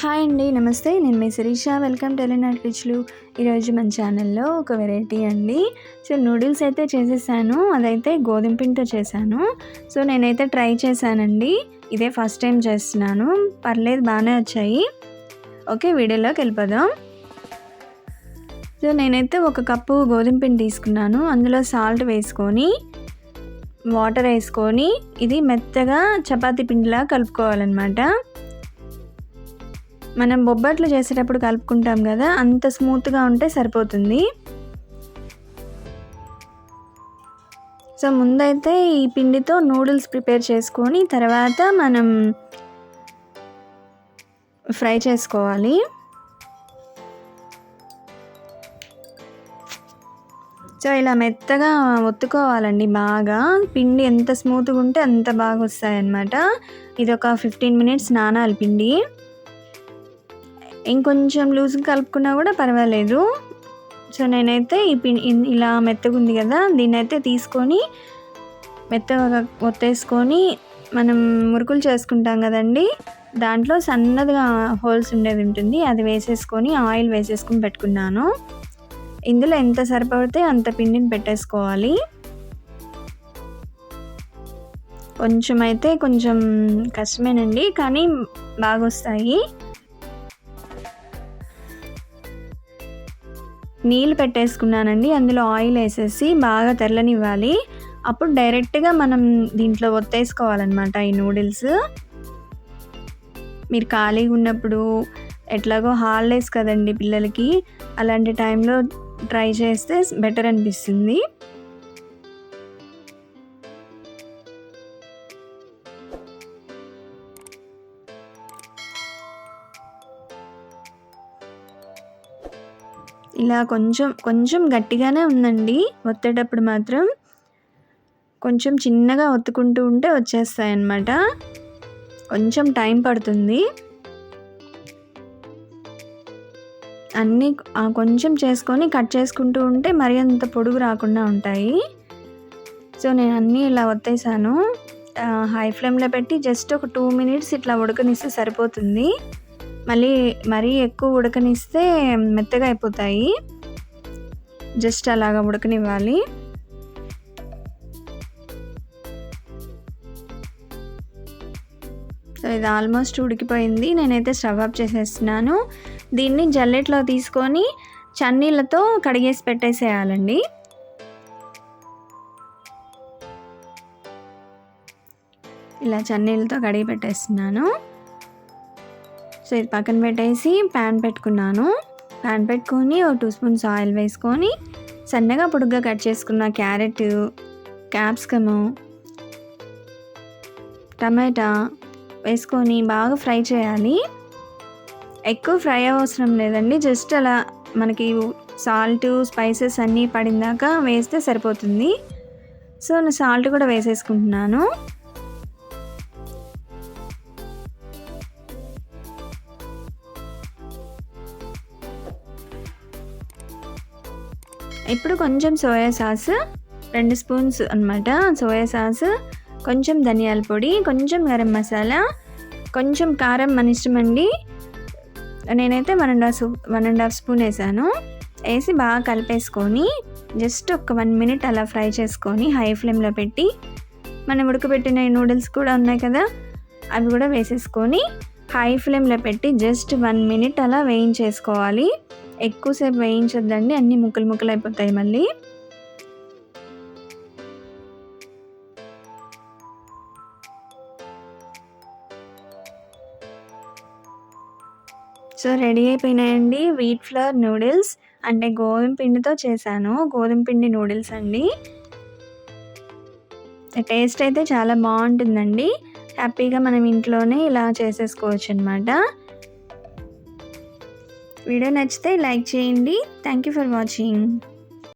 Hi అండి నమస్తే. నేను మీ శిరీష. వెల్కమ్ టెలినాట్ ఎలినాట్ రిచ్లు ఈరోజు మన ఛానల్లో ఒక వెరైటీ అండి. సో నూడిల్స్ అయితే చేసేసాను. అదైతే గోధుమ పిండితో చేశాను. సో నేనైతే ట్రై చేశానండి. ఇదే ఫస్ట్ టైం చేస్తున్నాను. పర్లేదు బాగానే వచ్చాయి. ఓకే వీడియోలోకి వెళ్ళిపోదాం. సో నేనైతే ఒక కప్పు గోధుమ పిండి తీసుకున్నాను. అందులో సాల్ట్ వేసుకొని వాటర్ వేసుకొని ఇది మెత్తగా చపాతీ పిండిలా కలుపుకోవాలన్నమాట. మనం బొబ్బట్లు చేసేటప్పుడు కలుపుకుంటాం కదా అంత స్మూత్గా ఉంటే సరిపోతుంది. సో ముందైతే ఈ పిండితో నూడిల్స్ ప్రిపేర్ చేసుకొని తర్వాత మనం ఫ్రై చేసుకోవాలి. సో ఇలా మెత్తగా ఒత్తుకోవాలండి బాగా. పిండి ఎంత స్మూత్గా ఉంటే అంత బాగా వస్తాయి అన్నమాట ఇది ఒక ఫిఫ్టీన్ మినిట్స్ నానాలి పిండి. ఇంకొంచెం లూజ్గా కలుపుకున్నా కూడా పర్వాలేదు. సో నేనైతే ఈ పిండి ఇలా మెత్తగా ఉంది కదా దీన్ని అయితే తీసుకొని మెత్తగా ఒత్తేసుకొని మనం మురుకులు చేసుకుంటాం కదండి దాంట్లో సన్నదిగా హోల్స్ ఉండేది ఉంటుంది అది వేసేసుకొని ఆయిల్ వేసేసుకుని పెట్టుకున్నాను. ఇందులో ఎంత సరిపడితే అంత పిండిని పెట్టేసుకోవాలి. కొంచెం అయితే కొంచెం కష్టమేనండి కానీ బాగా వస్తాయి నీళ్ళు పెట్టేసుకున్నానండి. అందులో ఆయిల్ వేసేసి బాగా తెల్లనివ్వాలి అప్పుడు డైరెక్ట్గా మనం దీంట్లో ఒత్తేసుకోవాలన్నమాట ఈ నూడిల్స్. మీరు ఖాళీగా ఉన్నప్పుడు ఎట్లాగో హాలిడేస్ కదండి పిల్లలకి అలాంటి టైంలో ట్రై చేస్తే బెటర్ అనిపిస్తుంది. ఇలా కొంచెం కొంచెం గట్టిగానే ఉందండి. ఒత్తేటప్పుడు మాత్రం కొంచెం చిన్నగా ఒత్తుకుంటూ ఉంటే వచ్చేస్తాయి అన్నమాట కొంచెం టైం పడుతుంది. అన్నీ కొంచెం చేసుకొని కట్ చేసుకుంటూ ఉంటే మరి అంత పొడుగు రాకుండా ఉంటాయి. సో నేను అన్నీ ఇలా ఒత్తేసాను. హై ఫ్లేమ్లో పెట్టి జస్ట్ ఒక టూ మినిట్స్ ఇట్లా ఉడకనిస్తే సరిపోతుంది. మళ్ళీ మరీ ఎక్కువ ఉడకనిస్తే మెత్తగా అయిపోతాయి. జస్ట్ అలాగా ఉడకనివ్వాలి. సో ఇది ఆల్మోస్ట్ ఉడికిపోయింది. నేనైతే స్టవ్ ఆఫ్ చేసేస్తున్నాను. దీన్ని జల్లెట్లో తీసుకొని చన్నీళ్ళతో కడిగేసి పెట్టేసేయాలండి. ఇలా చన్నీళ్ళతో కడిగి పెట్టేస్తున్నాను. సో ఇది పక్కన పెట్టేసి ప్యాన్ పెట్టుకున్నాను. ప్యాన్ పెట్టుకొని ఒక టూ స్పూన్స్ ఆయిల్ వేసుకొని సన్నగా పొడుగ్గా కట్ చేసుకున్న క్యారెట్ క్యాప్సికము టమాటా వేసుకొని బాగా ఫ్రై చేయాలి. ఎక్కువ ఫ్రై అవసరం లేదండి. జస్ట్ అలా మనకి సాల్ట్ స్పైసెస్ అన్నీ పడిందాక వేస్తే సరిపోతుంది. సో నేను సాల్ట్ కూడా వేసేసుకుంటున్నాను. ఇప్పుడు కొంచెం సోయా సాస్ రెండు స్పూన్స్ అనమాట సోయా సాస్ కొంచెం ధనియాల పొడి కొంచెం గరం మసాలా కొంచెం కారం మన ఇష్టం అండి. నేనైతే one and half one and half spoon వేసాను. వేసి బాగా కలిపేసుకొని జస్ట్ ఒక వన్ మినిట్ అలా ఫ్రై చేసుకొని హై ఫ్లేమ్లో పెట్టి మనం ఉడకబెట్టిన నూడిల్స్ కూడా ఉన్నాయి కదా అవి కూడా వేసేసుకొని హై ఫ్లేమ్లో పెట్టి జస్ట్ వన్ మినిట్ అలా వేయించేసుకోవాలి. ఎక్కువసేపు వేయించొద్దండి. అన్ని ముక్కలు ముక్కలు అయిపోతాయి మళ్ళీ. సో రెడీ అయిపోయినాయండి వీట్ ఫ్లవర్ నూడిల్స్. అంటే గోధుమ పిండితో చేశాను. గోధుమ పిండి నూడిల్స్ అండి. టేస్ట్ అయితే చాలా బాగుంటుందండి. హ్యాపీగా మనం ఇంట్లోనే ఇలా చేసేసుకోవచ్చు అనమాట వీడియో నచ్చితే లైక్ చేయండి. Thank you for watching